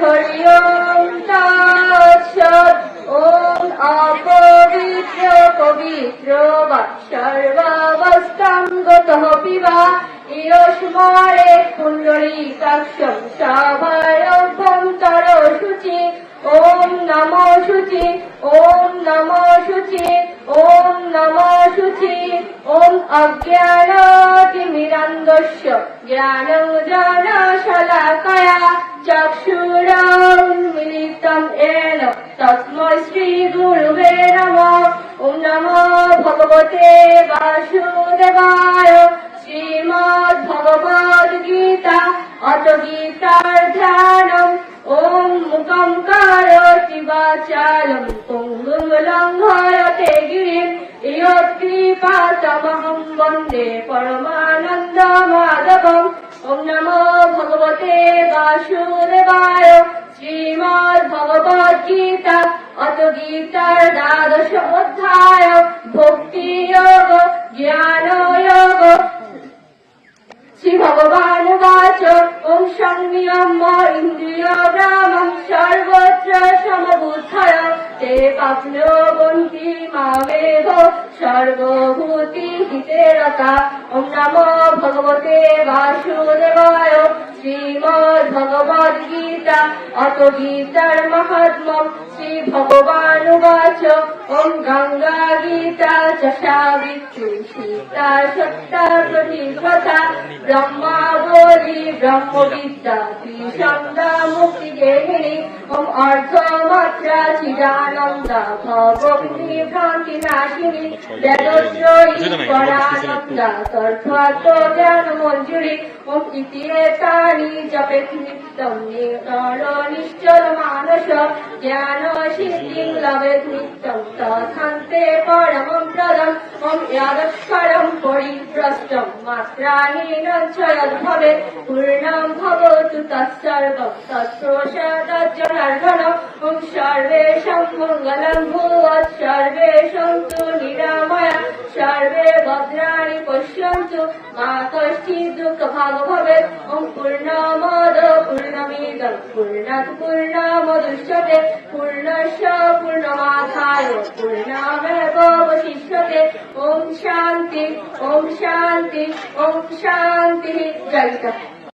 হরি ওম তৎসৎ ওম অপবিত্র পবিত্র বা সর্বাবস্থাং গতঃ পিবা। ইয়স্মরে কুণ্ডলিকাক্ষম সাভারভ্যম তর শুচি ওম নমো শুচি ওম নমো শুচি ওম নমো শুচি ওম অজ্ঞানতিমিরান্দস্য জ্ঞানং জনশলাকয়া বাসুদেবায় শ্রীমদ ভগবদ গীতা অত গীতার ধ্যানম। ওম মুখম কারতি বাচালম, পুঙ্গুম লঙ্ঘয়তে গিরিম। ইয়ৎকৃপা তমহম বন্দে পরমানন্দ মাধবম। ওম নমো ভগবতে বাসুদেবায় শ্রীমদ ভগবদ গীতা অত গীতার দ্বাদশ অধ্যায়। শ্রী ভগবান বাচ ওম সংযম মামেভ সর্বভূতি হিতে রতা ওম নমো ভগবতে বাসুদেবায় শ্রীমদ্ ভগবদ গীতা, অত গীতার মহাত্মম শ্রী ভগবান বাচ ওম গঙ্গা গীতা চ সাবিত্রী সীতা সত্তা প্রতিকথা ব্রহ্মাবলী ব্রহ্মবিদ্যা ত্রিসন্ধ্যা মুক্তি গেহিনী। ওম অর্ধমাত্রা চিদানন্দা ভগবতী ভ্রান্তি নাশিনী। বেদত্রয়ী পরানন্দা তর্থাত্ম জ্ঞান মঞ্জুরি। ওম ইতিরেতানি জপেত নিত্যম নির্ণর নিশ্চল মানস জ্ঞান সিদ্ধিং লবেত নিত্যম তথান্তে পরমম প্রদম ওম ইয়াদস্করম পরিভ্রষ্টম মাত্রাহীন চ যদ্ভবে পূর্ণম ভবতু তৎসর্বম তৎপ্রসাদজ্জনার্দন ওম মঙ্গলম ভূয়াৎ সর্বে সন্তু নিরাময়া সর্বে ভদ্রাণি পশ্যন্তু মা কশ্চিৎ দুঃখভাগ ভবেৎ ওম পূর্ণাৎ পূর্ণমদুষ্যতে পূর্ণস্য পূর্ণমাধায় পূর্ণমেবশিষ্যতে ওম শান্তি ওম শান্তি ওম শান্তি জয় জয়